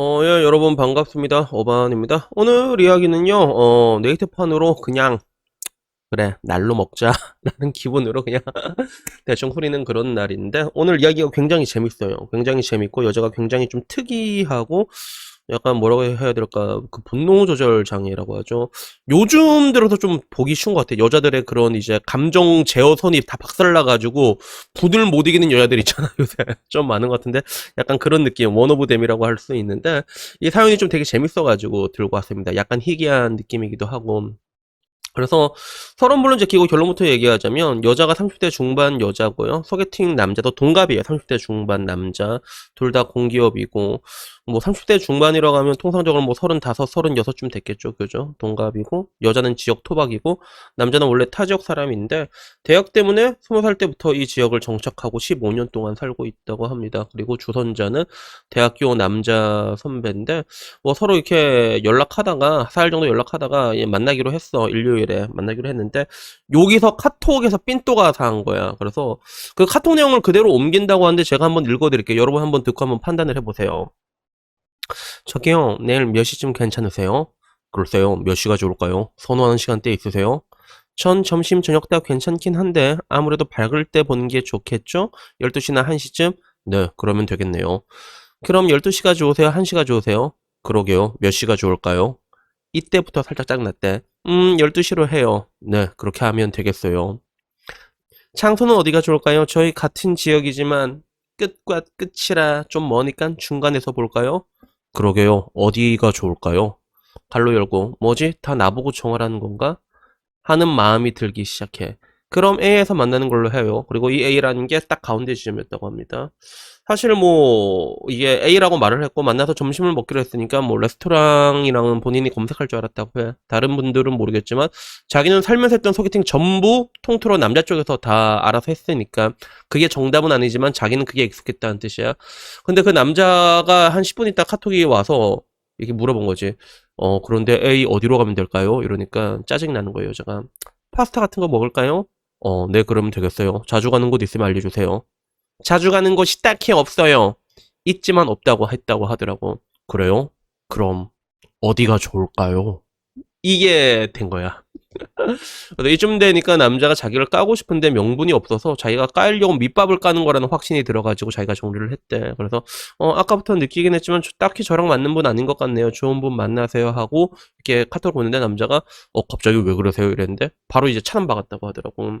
어, 예, 여러분 반갑습니다. 어반입니다. 오늘 이야기는요, 어, 네이트판으로 그냥, 그래, 날로 먹자. 라는 기분으로 그냥 대충 후리는 그런 날인데, 오늘 이야기가 굉장히 재밌어요. 굉장히 재밌고, 여자가 굉장히 좀 특이하고, 약간 뭐라고 해야 될까, 그 분노 조절 장애라고 하죠. 요즘 들어서 좀 보기 쉬운 것 같아요. 여자들의 그런 이제 감정 제어선이 다 박살나가지고, 분을 못 이기는 여자들 있잖아요. 요새 좀 많은 것 같은데, 약간 그런 느낌, 원 오브 댐이라고 할 수 있는데, 이 사연이 좀 되게 재밌어가지고 들고 왔습니다. 약간 희귀한 느낌이기도 하고. 그래서 서론 물론 제끼고 결론부터 얘기하자면 여자가 30대 중반 여자고요. 소개팅 남자도 동갑이에요. 30대 중반 남자. 둘 다 공기업이고 뭐 30대 중반이라고 하면 통상적으로 뭐 35, 36쯤 됐겠죠. 그죠? 동갑이고 여자는 지역 토박이고 남자는 원래 타 지역 사람인데 대학 때문에 20살 때부터 이 지역을 정착하고 15년 동안 살고 있다고 합니다. 그리고 주선자는 대학교 남자 선배인데 뭐 서로 이렇게 연락하다가 4일 정도 연락하다가 예, 만나기로 했어. 일요일에 만나기로 했는데 여기서 카톡에서 삔또가 상한 거야. 그래서 그 카톡 내용을 그대로 옮긴다고 하는데 제가 한번 읽어 드릴게요. 여러분 한번 듣고 한번 판단을 해 보세요. 저기요, 내일 몇 시쯤 괜찮으세요? 글쎄요, 몇 시가 좋을까요? 선호하는 시간대 있으세요? 전 점심, 저녁 다 괜찮긴 한데 아무래도 밝을 때 보는 게 좋겠죠? 12시나 1시쯤? 네, 그러면 되겠네요. 그럼 12시가 좋으세요? 1시가 좋으세요? 그러게요. 몇 시가 좋을까요? 이때부터 살짝 짱났대. 음, 12시로 해요. 네, 그렇게 하면 되겠어요. 장소는 어디가 좋을까요? 저희 같은 지역이지만 끝과 끝이라 좀 머니까 중간에서 볼까요? 그러게요. 어디가 좋을까요? 갈로 열고 뭐지? 다 나보고 정하라는 건가? 하는 마음이 들기 시작해. 그럼 A에서 만나는 걸로 해요. 그리고 이 A라는 게 딱 가운데 지점이었다고 합니다. 사실 뭐 이게 A라고 말을 했고 만나서 점심을 먹기로 했으니까 뭐 레스토랑이랑은 본인이 검색할 줄 알았다고 해. 다른 분들은 모르겠지만 자기는 살면서 했던 소개팅 전부 통틀어 남자 쪽에서 다 알아서 했으니까 그게 정답은 아니지만 자기는 그게 익숙했다는 뜻이야. 근데 그 남자가 한 10분 있다 카톡이 와서 이렇게 물어본 거지. 어, 그런데 A 어디로 가면 될까요? 이러니까 짜증 나는 거예요, 여자가. 파스타 같은 거 먹을까요? 어, 네, 그러면 되겠어요. 자주 가는 곳 있으면 알려주세요. 자주 가는 곳이 딱히 없어요. 있지만 없다고 했다고 하더라고. 그래요? 그럼 어디가 좋을까요? 이게 된 거야. 이쯤 되니까 남자가 자기를 까고 싶은데 명분이 없어서 자기가 까이려고 밑밥을 까는 거라는 확신이 들어가지고 자기가 정리를 했대. 그래서 어, 아까부터 느끼긴 했지만 저- 딱히 저랑 맞는 분 아닌 것 같네요. 좋은 분 만나세요 하고 이렇게 카톡을 보는데 남자가 어 갑자기 왜 그러세요 이랬는데 바로 이제 차단 박았다고 하더라고.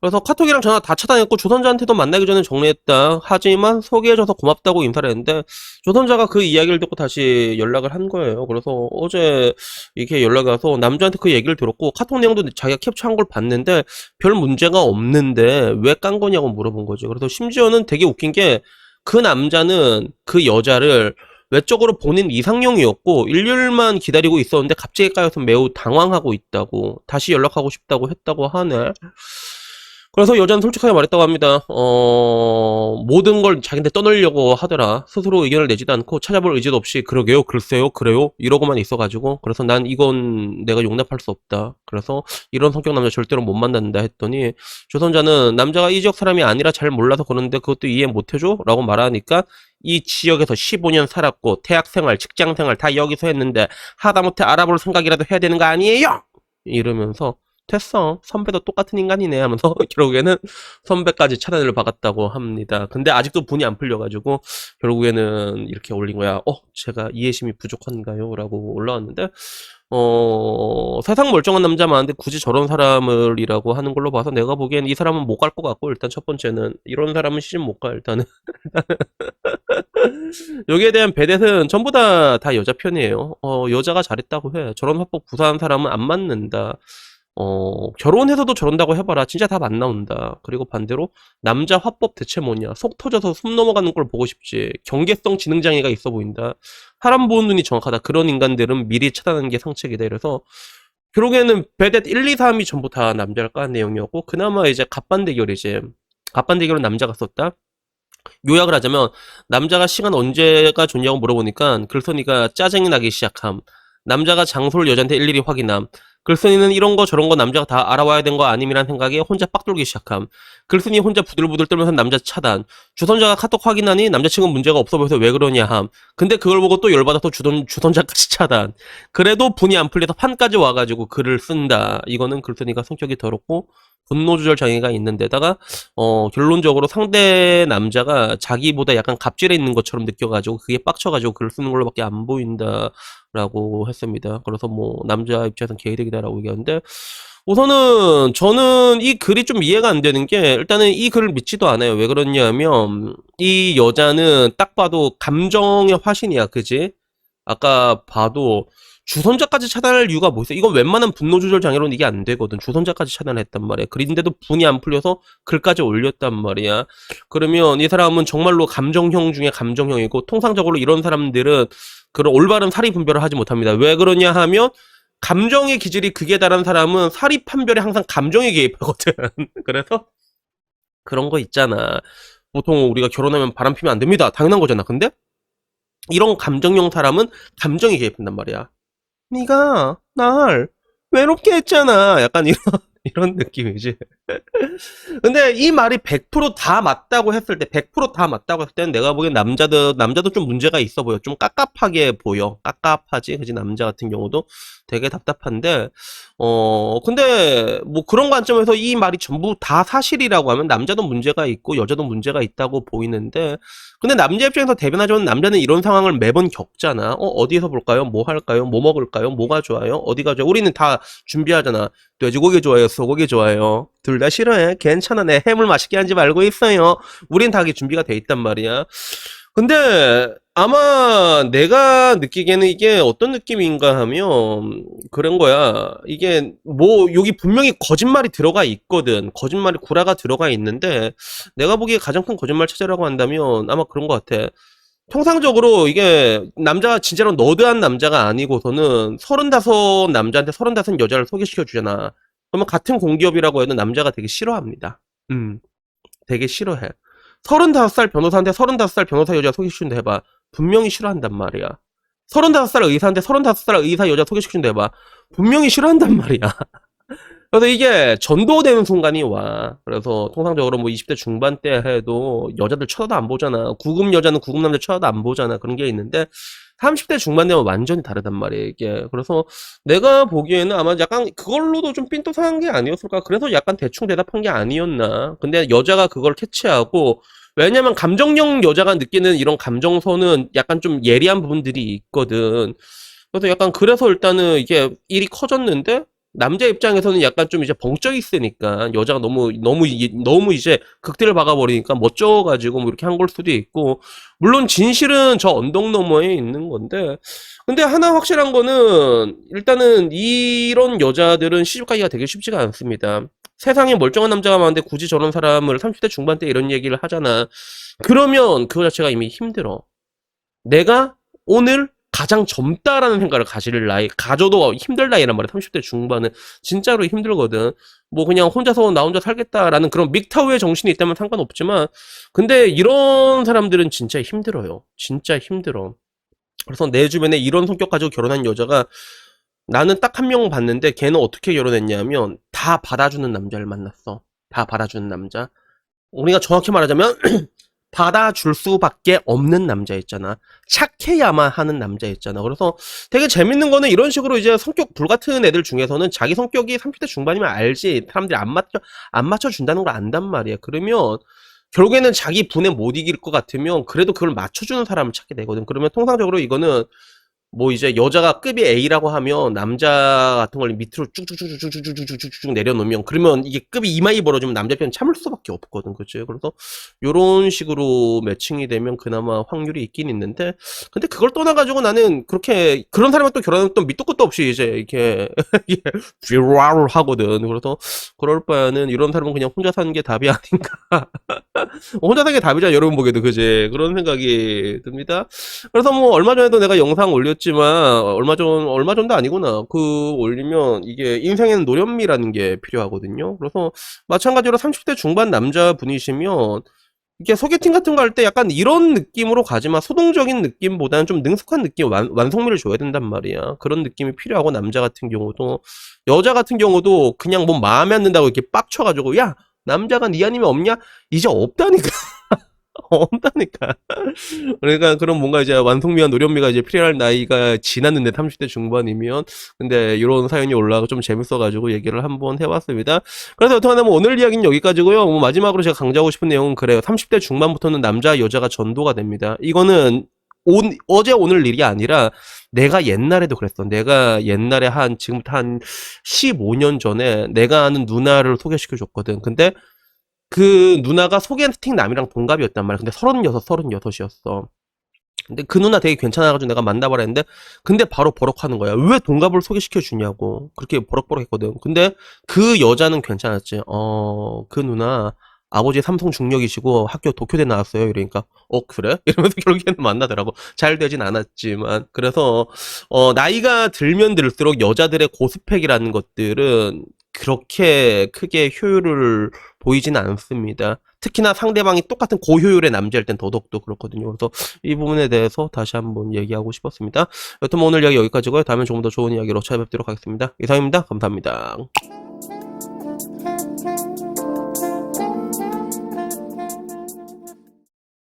그래서 카톡이랑 전화 다 차단했고 조선자한테도 만나기 전에 정리했다. 하지만 소개해줘서 고맙다고 인사를 했는데 조선자가 그 이야기를 듣고 다시 연락을 한 거예요. 그래서 어제 이렇게 연락이 와서 남자한테 그 얘기를 들었고 카톡 내용도 자기가 캡처한 걸 봤는데 별 문제가 없는데 왜 깐 거냐고 물어본 거죠. 그래서 심지어는 되게 웃긴 게 그 남자는 그 여자를 외적으로 본인 이상형이었고 일요일만 기다리고 있었는데 갑자기 까여서 매우 당황하고 있다고 다시 연락하고 싶다고 했다고 하네. 그래서 여자는 솔직하게 말했다고 합니다. 어, 모든 걸 자기한테 떠놀려고 하더라. 스스로 의견을 내지도 않고 찾아볼 의지도 없이 그러게요, 글쎄요, 그래요 이러고만 있어가지고 그래서 난 이건 내가 용납할 수 없다. 그래서 이런 성격 남자 절대로 못 만난다 했더니 조선자는 남자가 이 지역 사람이 아니라 잘 몰라서 그러는데 그것도 이해 못 해줘? 라고 말하니까 이 지역에서 15년 살았고 대학생활, 직장생활 다 여기서 했는데 하다못해 알아볼 생각이라도 해야 되는 거 아니에요? 이러면서 됐어. 선배도 똑같은 인간이네 하면서 결국에는 선배까지 차단을 박았다고 합니다. 근데 아직도 분이 안 풀려가지고 결국에는 이렇게 올린 거야. 어, 제가 이해심이 부족한가요? 라고 올라왔는데 어, 세상 멀쩡한 남자 많은데 굳이 저런 사람을이라고 하는 걸로 봐서 내가 보기엔 이 사람은 못 갈 것 같고 일단 첫 번째는 이런 사람은 시집 못 가 일단은 여기에 대한 배댓은 전부 다, 다 여자 편이에요. 어, 여자가 잘했다고 해. 저런 화법 구사한 사람은 안 맞는다. 어, 결혼해서도 저런다고 해봐라. 진짜 답 안 나온다. 그리고 반대로, 남자 화법 대체 뭐냐. 속 터져서 숨 넘어가는 걸 보고 싶지. 경계성 지능장애가 있어 보인다. 사람 보는 눈이 정확하다. 그런 인간들은 미리 차단하는 게 상책이다. 이래서, 결국에는 배댓 1, 2, 3이 전부 다 남자를 까는 내용이었고, 그나마 이제 갑반대결이지. 갑반대결은 남자가 썼다. 요약을 하자면 남자가 시간 언제가 좋냐고 물어보니까 글쓴이가 짜증이 나기 시작함. 남자가 장소를 여자한테 일일이 확인함. 글쓴이는 이런 거 저런 거 남자가 다 알아와야 된 거 아님이란 생각에 혼자 빡돌기 시작함. 글쓴이 혼자 부들부들 떨면서 남자 차단. 주선자가 카톡 확인하니 남자친구 문제가 없어 보여서 왜 그러냐 함. 근데 그걸 보고 또 열받아서 주선, 주선자까지 차단. 그래도 분이 안 풀려서 판까지 와가지고 글을 쓴다. 이거는 글쓴이가 성격이 더럽고 분노 조절 장애가 있는데다가 어 결론적으로 상대 남자가 자기보다 약간 갑질해 있는 것처럼 느껴가지고 그게 빡쳐가지고 글을 쓰는 걸로밖에 안 보인다라고 했습니다. 그래서 뭐 남자 입장에서는 개이득이다라고 얘기하는데 우선은 저는 이 글이 좀 이해가 안 되는 게 일단은 이 글을 믿지도 않아요. 왜 그러냐면 이 여자는 딱 봐도 감정의 화신이야, 그지? 아까 봐도 주선자까지 차단할 이유가 뭐 있어? 이건 웬만한 분노 조절 장애로는 이게 안 되거든. 주선자까지 차단했단 말이야. 그린데도 분이 안 풀려서 글까지 올렸단 말이야. 그러면 이 사람은 정말로 감정형 중에 감정형이고 통상적으로 이런 사람들은 그런 올바른 사리 분별을 하지 못합니다. 왜 그러냐 하면 감정의 기질이 극에 달한 사람은 사리 판별에 항상 감정에 개입하거든. 그래서 그런 거 있잖아. 보통 우리가 결혼하면 바람 피면 안 됩니다. 당연한 거잖아. 근데 이런 감정형 사람은 감정에 개입한단 말이야. 네가 날 외롭게 했잖아. 약간 이런 이런 느낌이지. 근데 이 말이 100%다 맞다고 했을 때, 100%다 맞다고 했을 때는 내가 보기엔 남자도, 남자도 좀 문제가 있어 보여. 좀 깝깝하게 보여. 깝깝하지. 그지? 남자 같은 경우도 되게 답답한데, 어, 근데 뭐 그런 관점에서 이 말이 전부 다 사실이라고 하면 남자도 문제가 있고 여자도 문제가 있다고 보이는데, 근데 남자 입장에서 대변하자면 남자는 이런 상황을 매번 겪잖아. 어, 어디에서 볼까요? 뭐 할까요? 뭐 먹을까요? 뭐가 좋아요? 어디가 좋아요? 우리는 다 준비하잖아. 돼지고기 좋아요? 소고기 좋아요? 둘 다 싫어해. 괜찮아. 내 해물 맛있게 한지 말고 있어요. 우린 다 그게 준비가 돼 있단 말이야. 근데 아마 내가 느끼기에는 이게 어떤 느낌인가 하면 그런 거야. 이게 뭐 여기 분명히 거짓말이 들어가 있거든. 거짓말이 구라가 들어가 있는데 내가 보기에 가장 큰 거짓말 찾으라고 한다면 아마 그런 것 같아. 통상적으로 이게 남자가 진짜로 너드한 남자가 아니고서는 서른다섯 남자한테 서른다섯 여자를 소개시켜 주잖아. 그러면 같은 공기업이라고 해도 남자가 되게 싫어합니다. 음, 되게 싫어해. 서른다섯 살 변호사한테 서른다섯 살 변호사 여자 소개시켜준다 해봐. 분명히 싫어한단 말이야. 서른다섯 살 의사한테 서른다섯 살 의사 여자 소개시켜준다 해봐. 분명히 싫어한단 말이야. 그래서 이게 전도되는 순간이 와. 그래서 통상적으로 뭐 20대 중반 때 해도 여자들 쳐다도 안 보잖아. 구급 여자는 구급 남자 쳐다도 안 보잖아. 그런 게 있는데 30대 중반 되면 완전히 다르단 말이에요, 이게. 그래서 내가 보기에는 아마 약간 그걸로도 좀 삔또상한 게 아니었을까? 그래서 약간 대충 대답한 게 아니었나? 근데 여자가 그걸 캐치하고 왜냐면 감정형 여자가 느끼는 이런 감정선은 약간 좀 예리한 부분들이 있거든. 그래서 약간 그래서 일단은 이게 일이 커졌는데 남자 입장에서는 약간 좀 이제 벙쩍 있으니까 여자가 너무 너무 이- 너무 이제 극대를 박아버리니까 멋져가지고 뭐 이렇게 한 걸 수도 있고 물론 진실은 저 언덕 너머에 있는 건데 근데 하나 확실한 거는 일단은 이런 여자들은 시집가기가 되게 쉽지가 않습니다. 세상에 멀쩡한 남자가 많은데 굳이 저런 사람을 30대 중반 때 이런 얘기를 하잖아. 그러면 그거 자체가 이미 힘들어. 내가 오늘 가장 젊다라는 생각을 가질 나이, 가져도 힘들 나이란 말이야. 30대 중반은. 진짜로 힘들거든. 뭐 그냥 혼자서 나 혼자 살겠다라는 그런 믹타우의 정신이 있다면 상관없지만, 근데 이런 사람들은 진짜 힘들어요. 진짜 힘들어. 그래서 내 주변에 이런 성격 가지고 결혼한 여자가 나는 딱 한 명 봤는데 걔는 어떻게 결혼했냐면 다 받아주는 남자를 만났어. 다 받아주는 남자. 우리가 정확히 말하자면 받아줄 수밖에 없는 남자 있잖아. 착해야만 하는 남자 있잖아. 그래서 되게 재밌는 거는 이런 식으로 이제 성격 불같은 애들 중에서는 자기 성격이 30대 중반이면 알지. 사람들이 안 맞춰, 안 맞춰준다는 걸 안단 말이야. 그러면 결국에는 자기 분에 못 이길 것 같으면 그래도 그걸 맞춰주는 사람을 찾게 되거든. 그러면 통상적으로 이거는 뭐 이제 여자가 급이 A라고 하면 남자 같은 걸 밑으로 쭉쭉쭉쭉쭉쭉쭉쭉쭉 내려놓으면 그러면 이게 급이 이마이 벌어지면 남자 편은 참을 수밖에 없거든 그치? 그래서 요런 식으로 매칭이 되면 그나마 확률이 있긴 있는데 근데 그걸 떠나가지고 나는 그렇게 그런 사람과 또 결혼하면 또 밑도 끝도 없이 이제 이렇게 뷰라를 하거든. 그래서 그럴 바에는 이런 사람은 그냥 혼자 사는 게 답이 아닌가. 혼자 사는 게 답이잖아 여러분 보기에도. 그지 그런 생각이 듭니다. 그래서 뭐 얼마 전에도 내가 영상 올렸지 만 얼마 전 얼마 전도 아니구나 그 올리면 이게 인생에는 노련미라는 게 필요하거든요 그래서 마찬가지로 30대 중반 남자분이시면 이게 소개팅 같은 거 할 때 약간 이런 느낌으로 가지만 소동적인 느낌보다는 좀 능숙한 느낌, 완, 완성미를 줘야 된단 말이야. 그런 느낌이 필요하고 남자 같은 경우도 여자 같은 경우도 그냥 뭐 마음에 안 든다고 이렇게 빡쳐가지고 야 남자가 네 아니면 없냐? 이제 없다니까. 없다니까. 그러니까 그런 뭔가 이제 완성미와 노련미가 이제 필요할 나이가 지났는데 30대 중반이면 근데 이런 사연이 올라가 좀 재밌어가지고 얘기를 한번 해봤습니다. 그래서 어떡하면 오늘 이야기는 여기까지고요. 뭐 마지막으로 제가 강조하고 싶은 내용은 그래요. 30대 중반부터는 남자 여자가 전도가 됩니다. 이거는 온, 어제 오늘 일이 아니라 내가 옛날에도 그랬어. 내가 옛날에 한 지금부터 한 15년 전에 내가 아는 누나를 소개시켜 줬거든. 근데 그 누나가 소개팅 남이랑 동갑이었단 말이야. 근데 36, 36이었어. 근데 그 누나 되게 괜찮아가지고 내가 만나보라 했는데, 근데 바로 버럭하는 거야. 왜 동갑을 소개시켜 주냐고. 그렇게 버럭버럭 했거든. 근데 그 여자는 괜찮았지. 어, 그 누나, 아버지 삼성 중력이시고 학교 도쿄대 나왔어요. 이러니까, 어, 그래? 이러면서 결국에는 만나더라고. 잘 되진 않았지만. 그래서, 어, 나이가 들면 들수록 여자들의 고스펙이라는 것들은 그렇게 크게 효율을 보이진 않습니다. 특히나 상대방이 똑같은 고효율의 남자일 땐 더더욱더 그렇거든요. 그래서 이 부분에 대해서 다시 한번 얘기하고 싶었습니다. 여튼 뭐 오늘 이야기 여기까지고요. 다음에 조금 더 좋은 이야기로 찾아뵙도록 하겠습니다. 이상입니다. 감사합니다.